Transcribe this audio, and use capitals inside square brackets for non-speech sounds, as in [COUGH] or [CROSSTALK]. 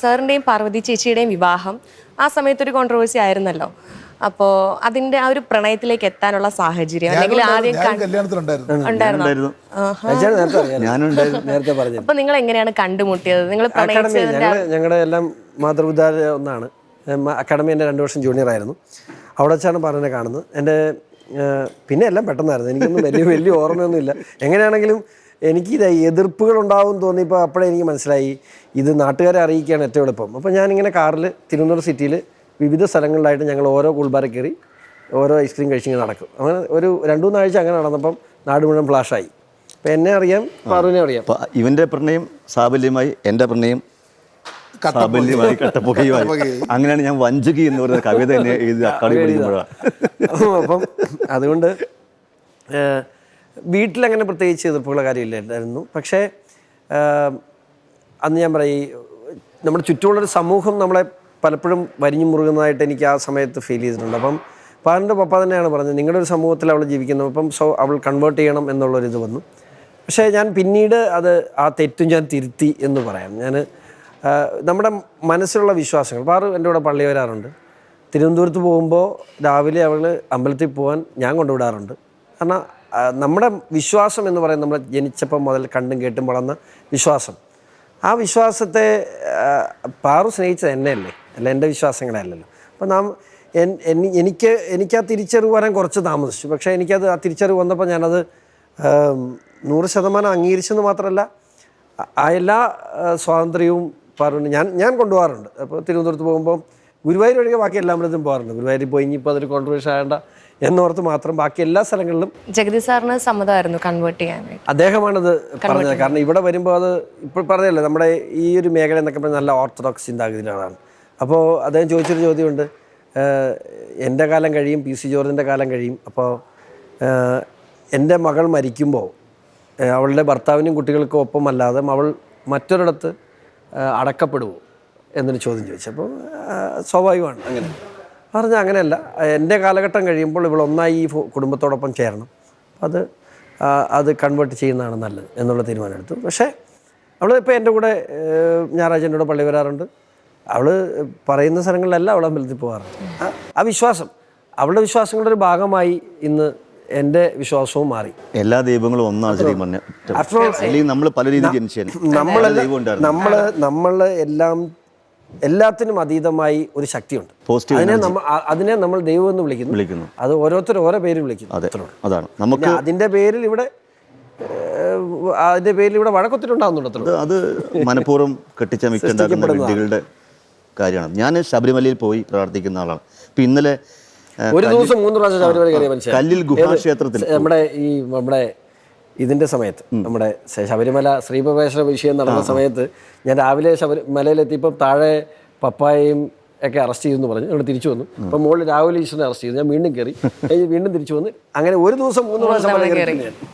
സാറിന്റെയും പാർവതി ചേച്ചിയുടെയും വിവാഹം ആ സമയത്തൊരു കോൺട്രവേഴ്സി ആയിരുന്നല്ലോ. അപ്പോ അതിന്റെ ആ ഒരു പ്രണയത്തിലേക്ക് എത്താനുള്ള സാഹചര്യം അല്ലെങ്കിൽ ആദ്യം ഉണ്ടായിരുന്നോ? അപ്പൊ നിങ്ങൾ എങ്ങനെയാണ് കണ്ടുമുട്ടിയത്? നിങ്ങൾ ഞങ്ങളുടെ എല്ലാം മാതൃവിദ്യാലയ ഒന്നാണ്. അക്കാഡമി എന്റെ രണ്ട് വർഷം ജൂനിയർ ആയിരുന്നു. അവിടെ വെച്ചാണ് പറഞ്ഞെ കാണുന്നത്. എന്റെ പിന്നെ എല്ലാം പെട്ടെന്നായിരുന്നു. എനിക്കൊന്നും വലിയ വലിയ ഓർമ്മയൊന്നുമില്ല. എങ്ങനെയാണെങ്കിലും എനിക്ക് ഇത് എതിർപ്പുകൾ ഉണ്ടാവും തോന്നിയപ്പോൾ അപ്പോഴേ എനിക്ക് മനസ്സിലായി ഇത് നാട്ടുകാരെ അറിയിക്കുകയാണ് ഏറ്റവും എളുപ്പം. അപ്പോൾ ഞാനിങ്ങനെ കാറിൽ തിരുവനന്തപുരം സിറ്റിയിൽ വിവിധ സ്ഥലങ്ങളിലായിട്ട് ഞങ്ങൾ ഓരോ കുൾബാര കയറി ഓരോ ഐസ്ക്രീം കഴിച്ചിങ്ങനെ നടക്കും. അങ്ങനെ ഒരു രണ്ടു മൂന്നാഴ്ച അങ്ങനെ നടന്നപ്പം നാട് മുഴുവൻ ഫ്ലാഷായി. അപ്പോൾ എന്നെ അറിയാം പാറുവിനെ അറിയാം. ഇവന്റെ ഇവന്റെ പ്രണയം സാബല്യമായി എന്റെ പ്രണയം സാബല്യമായി കട്ടപ്പുകയുമായി. അങ്ങനെയാണ് ഞാൻ വഞ്ചകി എന്ന് പറയുന്ന കവിത എന്നെ എഴുതി അക്കാദമി പഠിക്കുമ്പോഴാണ്. അപ്പം അതുകൊണ്ട് വീട്ടിലങ്ങനെ പ്രത്യേകിച്ച് എതിർപ്പുള്ള കാര്യമില്ലായിരുന്നു. പക്ഷേ അന്ന് ഞാൻ പറയും നമ്മുടെ ചുറ്റുമുള്ളൊരു സമൂഹം നമ്മളെ പലപ്പോഴും വരിഞ്ഞു മുറുകുന്നതായിട്ട് എനിക്ക് ആ സമയത്ത് ഫീൽ ചെയ്തിട്ടുണ്ട്. അപ്പം പാറിന്റെ പപ്പ തന്നെയാണ് പറഞ്ഞത് നിങ്ങളുടെ ഒരു സമൂഹത്തിൽ അവൾ ജീവിക്കുന്നു അപ്പം സോ അവൾ കൺവേർട്ട് ചെയ്യണം എന്നുള്ളൊരിത് വന്നു. പക്ഷേ ഞാൻ പിന്നീട് അത് ആ തെറ്റും ഞാൻ തിരുത്തി എന്ന് പറയാം. ഞാൻ നമ്മുടെ മനസ്സിലുള്ള വിശ്വാസങ്ങൾ പാറു എന്റെ കൂടെ പള്ളി വരാറുണ്ട്. തിരുവനന്തപുരത്ത് പോകുമ്പോൾ രാവിലെ അവൾ അമ്പലത്തിൽ പോകാൻ ഞാൻ കൊണ്ടുവിടാറുണ്ട്. കാരണം നമ്മുടെ വിശ്വാസം എന്ന് പറയുന്നത് നമ്മൾ ജനിച്ചപ്പം മുതൽ കണ്ടും കേട്ടും വളർന്ന വിശ്വാസം. ആ വിശ്വാസത്തെ പാറു സ്നേഹിച്ചത് എന്നെയല്ലേ? അല്ല എന്റെ വിശ്വാസങ്ങളല്ലല്ലോ അപ്പം നാം എനിക്ക് എനിക്ക് ആ തിരിച്ചറിവ് വരാൻ കുറച്ച് താമസിച്ചു. പക്ഷേ എനിക്കത് ആ തിരിച്ചറിവ് വന്നപ്പോൾ ഞാനത് നൂറ് ശതമാനം അംഗീകരിച്ചെന്ന് മാത്രമല്ല ആ എല്ലാ സ്വാതന്ത്ര്യവും പാറുണ്ട് ഞാൻ ഞാൻ കൊണ്ടുപോകാറുണ്ട്. അപ്പോൾ തിരുവനന്തപുരത്ത് പോകുമ്പോൾ ഗുരുവായൂർ ഒഴികെ ബാക്കി എല്ലാ അമ്പലത്തിലും പോകാറുണ്ട്. ഗുരുവായൂർ പോയി ഇനിയിപ്പോൾ അതൊരു കോൺട്രവേഴ്സ് ആകേണ്ട എന്നോർത്ത് മാത്രം ബാക്കി എല്ലാ സ്ഥലങ്ങളിലും ജഗതി സാറിന് സമ്മതമായിരുന്നു കൺവേർട്ട് ചെയ്യാൻ അദ്ദേഹമാണത് പറഞ്ഞത്. കാരണം ഇവിടെ വരുമ്പോൾ അത് ഇപ്പോൾ പറഞ്ഞല്ലോ നമ്മുടെ ഈ ഒരു മേഖല എന്നൊക്കെ പറഞ്ഞാൽ നല്ല ഓർത്തഡോക്സ് ചിന്താഗതിയിലാണ് അപ്പോൾ അദ്ദേഹം ചോദിച്ചൊരു ചോദ്യമുണ്ട്. എന്റെ കാലം കഴിയും പി സി ജോർജിന്റെ കാലം കഴിയും. അപ്പോൾ എന്റെ മകൾ മരിക്കുമ്പോൾ അവളുടെ ഭർത്താവിനും കുട്ടികൾക്കും ഒപ്പം അല്ലാതെ അവൾ മറ്റൊരിടത്ത് അടക്കപ്പെടുമോ എന്നൊരു ചോദ്യം ചോദിച്ചു. അപ്പോൾ സ്വാഭാവികമാണ്. അങ്ങനെ. പറഞ്ഞാൽ അങ്ങനെയല്ല. എന്റെ കാലഘട്ടം കഴിയുമ്പോൾ ഇവൾ ഒന്നായി ഈ കുടുംബത്തോടൊപ്പം ചേരണം. അത് അത് കൺവേർട്ട് ചെയ്യുന്നതാണ് നല്ലത് എന്നുള്ള തീരുമാനം എടുത്തു. പക്ഷേ അവൾ ഇപ്പോൾ എന്റെ കൂടെ ഞായറാഴ്ച എന്റെ കൂടെ പള്ളി വരാറുണ്ട്. അവൾ പറയുന്ന സ്ഥലങ്ങളിലെല്ലാം അവൾ അമ്പലത്തിൽ പോകാറുണ്ട്. ആ- വിശ്വാസം അവളുടെ വിശ്വാസങ്ങളുടെ ഒരു ഭാഗമായി ഇന്ന് എന്റെ വിശ്വാസവും മാറി. എല്ലാ ദൈവങ്ങളും ഒന്നാണ് ശരിക്കും നമ്മൾ പല രീതിയിൽ ഉണ്ടായിരുന്നു. നമ്മൾ നമ്മൾ എല്ലാം എല്ലാത്തിനും അതീതമായി ഒരു ശക്തിയുണ്ട്. അതിനെ നമ്മൾ അതിനെ നമ്മൾ ദൈവം എന്ന് വിളിക്കുന്നു. വിളിക്കുന്നു. അത് ഓരോരുത്തർ ഓരോ പേര് വിളിക്കുന്നു. അതെ. അതാണ്. നമുക്ക് അതിന്റെ പേരിൽ ഇവിടെ അതിന്റെ പേരിൽ ഇവിടെ വഴക്കൊത്തിട്ടുണ്ടാകുന്നുണ്ടല്ലോ അത് അത് മനഃപൂർവം കെട്ടിച്ചമയ്ക്കുണ്ടാക്കുന്ന വിദ്യകളുടെ കാര്യമാണ്. ഞാൻ ശബരിമലയിൽ പോയി പ്രാർത്ഥിക്കുന്ന ആളാണ്. ഇപ്പം ഇന്നലെ ഒരു ദിവസം മൂന്ന് പ്രാവശ്യം ശബരിമല കല്ലിൽ ഗുഹാക്ഷേത്രത്തിൽ നമ്മുടെ ഈ നമ്മുടെ ഇതിന്റെ സമയത്ത്. നമ്മുടെ ശബരിമല ശ്രീപ്രവേശന വിഷയം നടന്ന സമയത്ത് ഞാൻ രാവിലെ ശബരിമലയിലെത്തിയപ്പോൾ താഴെ പപ്പായയും ഒക്കെ അറസ്റ്റ് ചെയ്തെന്ന് പറഞ്ഞു. ഇവിടെ തിരിച്ചു വന്നു. അപ്പം മുകളിൽ രാഹുൽ ഈശ്വരനെ അറസ്റ്റ് ചെയ്തു. ഞാൻ വീണ്ടും കയറി [LAUGHS] വീണ്ടും തിരിച്ചു വന്നു അങ്ങനെ ഒരു ദിവസം മൂന്ന് പ്രാവശ്യം